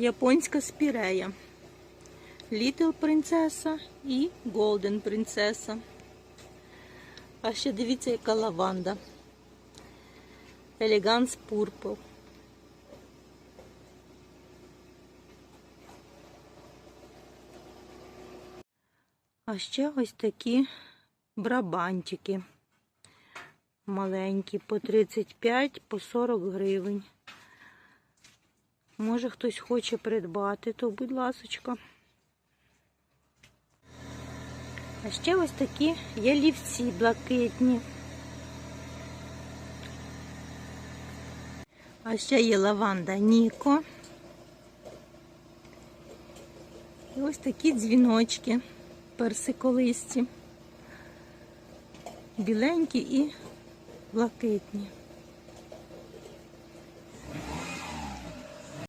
японська спірея. Little принцеса і Golden принцеса. А ще дивіться, яка лаванда. Elegance Purple. А ще ось такі брабантики. Маленькі, по 35, по 40 гривень. Може хтось хоче придбати, то будь ласочка. А ще ось такі ялівці блакитні. А ще є лаванда Ніко. І ось такі дзвіночки персиколисті. Біленькі і блакитні.